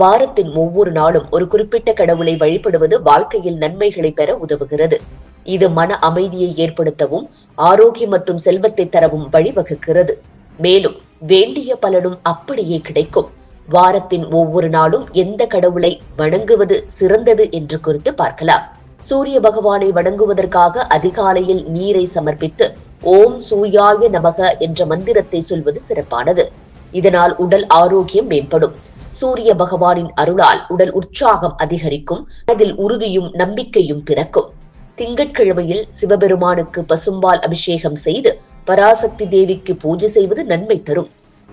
வாரத்தின் ஒவ்வொரு நாளும் ஒரு குறிப்பிட்ட கடவுளை வழிபடுவது வாழ்க்கையில் நன்மைகளை பெற உதவுகிறது. இது மன அமைதியை ஏற்படுத்தவும் ஆரோக்கியம் மற்றும் செல்வத்தை தரவும் வழிவகுக்கிறது. மேலும் வேண்டிய பலனும் அப்படியே கிடைக்கும். வாரத்தின் ஒவ்வொரு நாளும் எந்த கடவுளை வணங்குவது சிறந்தது என்று குறித்து பார்க்கலாம். சூரிய பகவானை வணங்குவதற்காக அதிகாலையில் நீரை சமர்ப்பித்து ஓம் சூர்யாய நமக என்ற மந்திரத்தை சொல்வது சிறப்பானது. இதனால் உடல் ஆரோக்கியம் மேம்படும். சூரிய பகவானின் அருளால் உடல் உற்சாகம் அதிகரிக்கும் அதில் உறுதியும் நம்பிக்கையும் பிறக்கும். திங்கட்கிழமையில் சிவபெருமானுக்கு பசும்பால் அபிஷேகம் செய்து பராசக்தி தேவிக்கு பூஜை செய்வது நன்மை தரும்.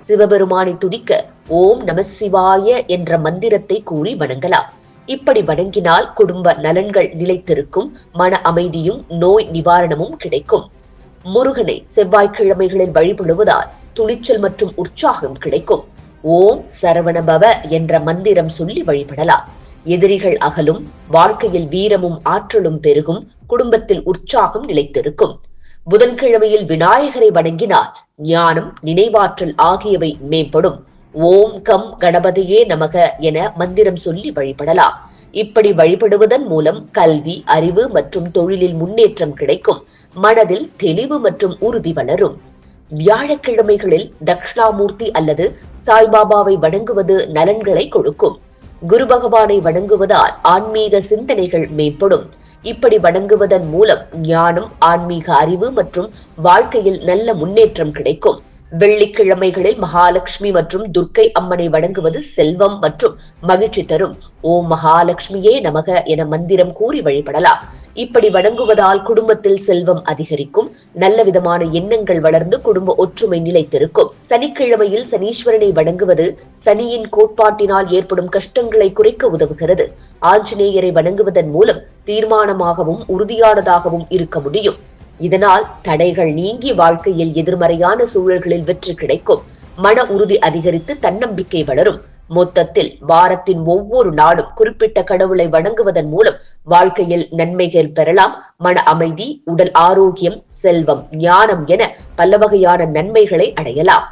சிவபெருமானை துதிக்க ஓம் நம சிவாய என்ற மந்திரத்தை கூறி வணங்கலாம். இப்படி வணங்கினால் குடும்ப நலன்கள் நிலைத்திருக்கும் மன அமைதியும் நோய் நிவாரணமும் கிடைக்கும். முருகனை செவ்வாய்க்கிழமைகளில் வழிபடுவதால் துணிச்சல் மற்றும் உற்சாகம் கிடைக்கும். ஓம் சரவணபவ என்ற மந்திரம் சொல்லி வழிபடலாம். எதிரிகள் அகலும் வாழ்க்கையில் வீரமும் ஆற்றலும் பெருகும் குடும்பத்தில் உற்சாகம் நிலைத்திருக்கும். புதன்கிழமையில் விநாயகரை வணங்கினால் ஞானம் நினைவாற்றல் ஆகியவை மேம்படும். ஓம் கம் கணபதியே நமக என மந்திரம் சொல்லி வழிபடலாம். இப்படி வழிபடுவதன் மூலம் கல்வி அறிவு மற்றும் தொழிலில் முன்னேற்றம் கிடைக்கும். மனதில் தெளிவு மற்றும் உறுதி வளரும். வியாழக்கிழமைகளில் தக்ஷணாமூர்த்தி அல்லது சாய்பாபாவை வணங்குவது நலன்களை கொடுக்கும். குரு பகவானை வணங்குவதால் ஆன்மீக சிந்தனைகள் மேம்படும். இப்படி வணங்குவதன் மூலம் ஞானம் ஆன்மீக அறிவு மற்றும் வாழ்க்கையில் நல்ல முன்னேற்றம் கிடைக்கும். வெள்ளிக்கிழமைகளில் மகாலட்சுமி மற்றும் துர்க்கை அம்மனை வணங்குவது செல்வம் மற்றும் மகிழ்ச்சி தரும். ஓம் மகாலட்சுமியே நமக என மந்திரம் கூறி வழிபடலாம். இப்படி வணங்குவதால் குடும்பத்தில் செல்வம் அதிகரிக்கும். நல்ல விதமான எண்ணங்கள் வளர்ந்து குடும்ப ஒற்றுமை நிலைத்திருக்கும். சனிக்கிழமையில் சனீஸ்வரனை வணங்குவது சனியின் கோட்பாட்டினால் ஏற்படும் கஷ்டங்களை குறைக்க உதவுகிறது. ஆஞ்சநேயரை வணங்குவதன் மூலம் தீர்மானமாகவும் உறுதியானதாகவும் இருக்க முடியும். இதனால் தடைகள் நீங்கி வாழ்க்கையில் எதிர்மறையான சூழல்களில் வெற்றி கிடைக்கும். மன உறுதி அதிகரித்து தன்னம்பிக்கை வளரும். மொத்தத்தில் வாரத்தின் ஒவ்வொரு நாளும் குறிப்பிட்ட கடவுளை வணங்குவதன் மூலம் வாழ்க்கையில் நன்மைகள் பெறலாம். மன அமைதி உடல் ஆரோக்கியம் செல்வம் ஞானம் என பல வகையான நன்மைகளை அடையலாம்.